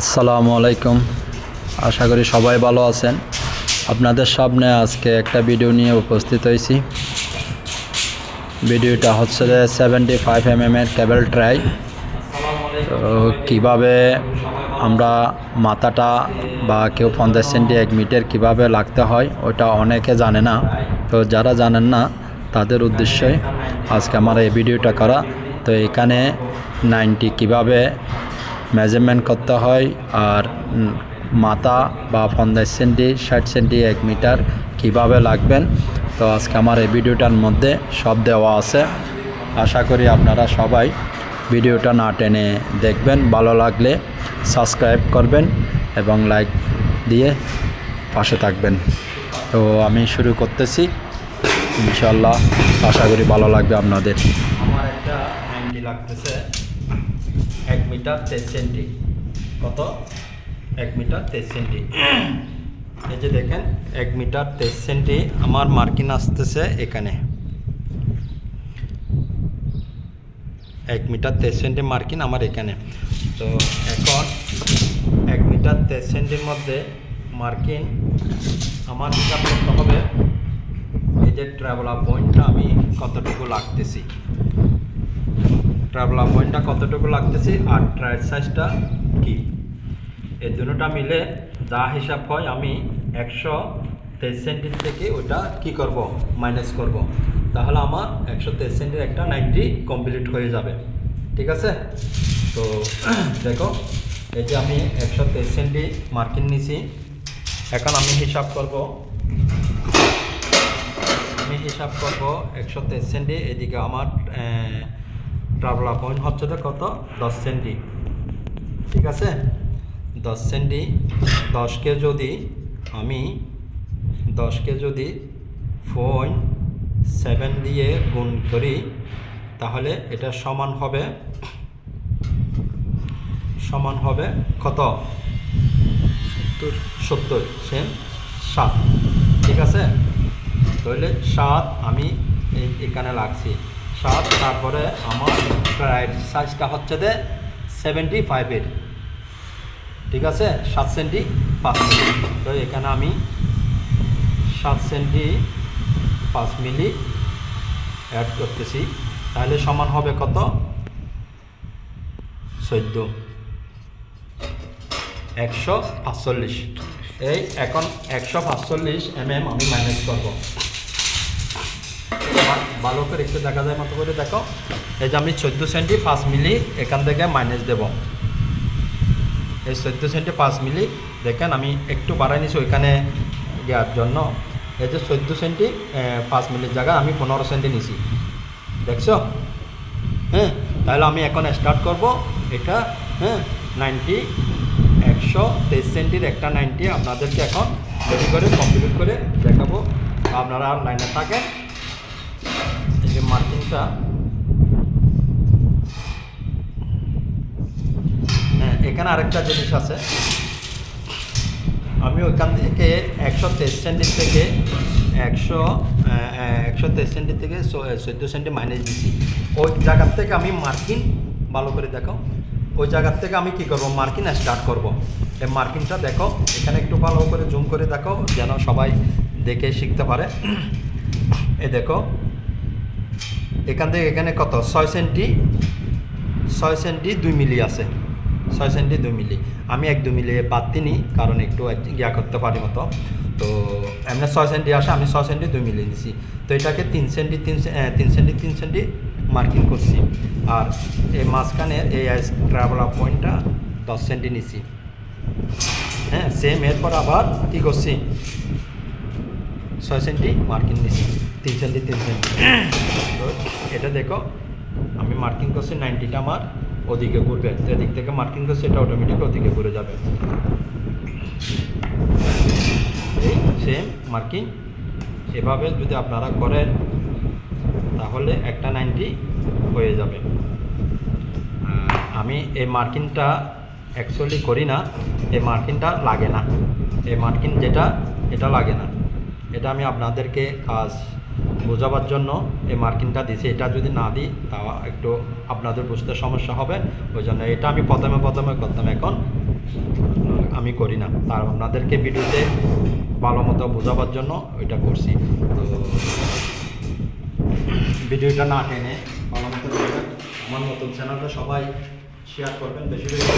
আসসালামু আলাইকুম। আশা করি সবাই ভালো আছেন। আপনাদের সামনে আজকে একটা ভিডিও নিয়ে উপস্থিত হয়েছি। ভিডিওটা হচ্ছে যে সেভেন্টি ফাইভ এম এর কেবল ট্রাই তো কীভাবে আমরা মাথাটা বা কেউ পঞ্চাশ সেন্টি এক মিটার কীভাবে লাগতে হয়, ওটা অনেকে জানে না। তো যারা জানেন না, তাদের উদ্দেশ্যে আজকে আমার এই ভিডিওটা করা। তো এখানে নাইনটি কীভাবে মেজারমেন্ট করতে হয় আর মাথা বা পঞ্চাশ সেন্টি, ষাট সেন্টি, এক মিটার কীভাবে লাগবেন। তো আজকে আমার এই ভিডিওটার মধ্যে সব দেওয়া আছে। আশা করি আপনারা সবাই ভিডিওটা না টেনে দেখবেন, ভালো লাগলে সাবস্ক্রাইব করবেন এবং লাইক দিয়ে পাশে থাকবেন। তো আমি শুরু করতেছি। ইনশাল্লাহ আশা করি ভালো লাগবে আপনাদের। আমার একটা লাগতেছে। এক মিটার তেইশ সেন্টি। কত? এক মিটার তেইশ সেন্টি। এই যে দেখেন, এক মিটার তেইশ সেন্টি আমার মার্কিন আসতেছে এখানে। এক মিটার তেইশ সেন্টি মার্কিন আমার এখানে। তো এখন এক মিটার তেইশ সেন্টির মধ্যে মার্কিন আমার হিসাব করতে হবে। এই যে ট্রাভেলার পয়েন্টটা আমি কতটুকু লাগতেছি। ট্রাভেলার পয়েন্টটা কতটুকু লাগতেছি আর ট্রায়ার সাইজটা কি? এই দুটোটা মিলে যা হিসাব হয় আমি একশো তেইশ সেন্টির থেকে ওটা কি করব? মাইনাস করব। তাহলে আমার একশো তেইশ সেন্টির একটা নাইনটি কমপ্লিট হয়ে যাবে। ঠিক আছে? তো দেখো, এই যে আমি একশো তেইশ সেন্টি মার্কিন নিছি। এখন আমি হিসাব করব। আমি হিসাব করব একশো তেইশ সেন্টি এদিকে আমার ট্রাভেলা পয়েন্ট হচ্ছে কত? দশ সেন্টি। ঠিক আছে? দশ সেন্টি, দশকে যদি আমি, দশকে যদি পয়েন্ট সেভেন দিয়ে গুণ করি, তাহলে এটা সমান হবে সমান হবে কত? সত্তর। সত্তর সেম সাত। ঠিক আছে? তাহলে সাত আমি এখানে লাগছি সাত, তারপরে আমার প্রায় সাইজটা হচ্ছে যে সেভেন্টি ফাইভের ঠিক আছে? সাত সেন্টি পাঁচ তো এখানে আমি সাত সেন্টি পাঁচ মিলি অ্যাড করতেছি। তাহলে সমান হবে কত? চোদ্দ। একশো পাঁচচল্লিশ। এই এখন একশো পাঁচচল্লিশ এম এম আমি মাইনাস করব। ভালো করে একটু দেখা যায় মতো করে দেখো। এই যে আমি চোদ্দ সেন্টি পাঁচ মিলি এখান থেকে মাইনাস দেব। এই চোদ্দ সেন্টি পাঁচ মিলি দেখেন আমি একটু বাড়াই নিছি ওইখানে দেওয়ার জন্য। এই যে চোদ্দ সেন্টি পাঁচ মিলির জায়গায় আমি পনেরো সেন্টি নিছি। দেখছ? হ্যাঁ তাহলে আমি এখন স্টার্ট করব। এটা হ্যাঁ নাইনটি একশো তেইশ সেন্টির একটা নাইনটি আপনাদেরকে এখন রেডি করে কমপ্লিট করে দেখাবো। আপনারা আর লাইনে থাকেন। যে মার্কিংটা হ্যাঁ এখানে আরেকটা জিনিস আছে। আমি ওইখান থেকে একশো তেইশ সেন্টির থেকে একশো একশো তেইশ সেন্টির থেকে চোদ্দ সেন্টি মাইনাস দিচ্ছি। ওই জায়গার থেকে আমি মার্কিন, ভালো করে দেখো। ওই জায়গার থেকে আমি কি করব? মার্কিন স্টার্ট করব। এই মার্কিনটা দেখো, এখানে একটু ভালো করে জুম করে দেখো, যেন সবাই দেখে শিখতে পারে। এ দেখো এখান থেকে এখানে কত? ছয় সেন্টি ছয় সেন্টি দুই মিলি আছে। ছয় সেন্টি দুই মিলি। আমি এক দু মিলি বাদ দিনি কারণ একটু ইয়া করতে পারি মতো। তো এমনি ছয় সেন্টি আসে, আমি ছয় সেন্টি দুই মিলি নিছি। তো এটাকে তিন সেন্টি, তিন তিন সেন্টি তিন সেন্টি মার্কিং করছি। আর এই মাঝখানে এই ট্রাভেলার পয়েন্টটা দশ সেন্টি নিছি। হ্যাঁ সেম এরপর আবার কী করছি? ছয় সেন্টি মার্কিং নিছি। তিন সেন্টি তিন তো এটা দেখো, আমি মার্কিং করছি নাইনটিটা আমার ওদিকে ঘুরবে। এদিক থেকে মার্কিং করছি, এটা অটোমেটিক ওদিকে ঘুরে যাবে। এই সেম মার্কিং এভাবে যদি আপনারা করেন, তাহলে একটা নাইনটি হয়ে যাবে। আমি এই মার্কিংটা অ্যাকচুয়ালি করি না, এই মার্কিংটা লাগে না। এই মার্কিং যেটা, এটা লাগে না। এটা আমি আপনাদেরকে কাজ বোঝাবার জন্য এই মার্কিংটা দিছি। এটা যদি না দিই তা একটু আপনাদের বুঝতে সমস্যা হবে। ওই জন্য এটা আমি প্রথমে প্রথমে করতাম, এখন আমি করি না। তার আপনাদেরকে ভিডিওতে ভালো মতো বোঝাবার জন্য ওইটা করছি। তো ভিডিওটা না টেনে ভালো মতো আমার নতুন চ্যানেলটা সবাই শেয়ার করবেন বেশি বেশি।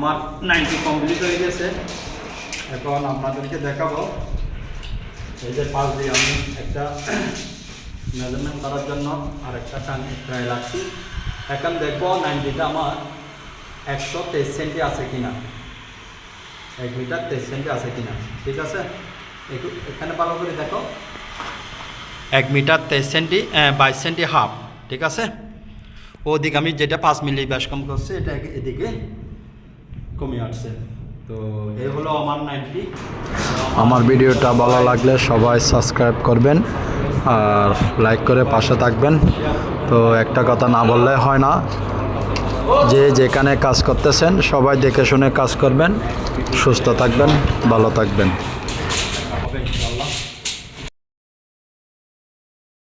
আমার নাইনটি কমপ্লিট হয়ে গেছে। এখন আপনাদেরকে দেখাবো। এই যে পাশ দিয়ে আমি একটা মেজারমেন্ট করার জন্য আর একটা টান ট্রাই রাখছি। এখন দেখব নাইনটিটা আমার একশো তেইশ সেন্টি আছে কিনা। এক মিটার তেইশ সেন্টি আছে কিনা। ঠিক আছে? একটু এখানে ভালো করে দেখো। এক মিটার তেইশ সেন্টি বাইশ সেন্টি হাফ ঠিক আছে? ওদিকে আমি যেটা পাঁচ মিলি ব্যাস কম করছি, এটা এদিকে কমে আসছে। তো এই হলো আমার আমার ভিডিওটা ভালো লাগলে সবাই সাবস্ক্রাইব করবেন আর লাইক করে পাশে থাকবেন। তো একটা কথা না বললে হয় না, যে যেখানে কাজ করতেছেন সবাই দেখে শুনে কাজ করবেন, সুস্থ থাকবেন, ভালো থাকবেন।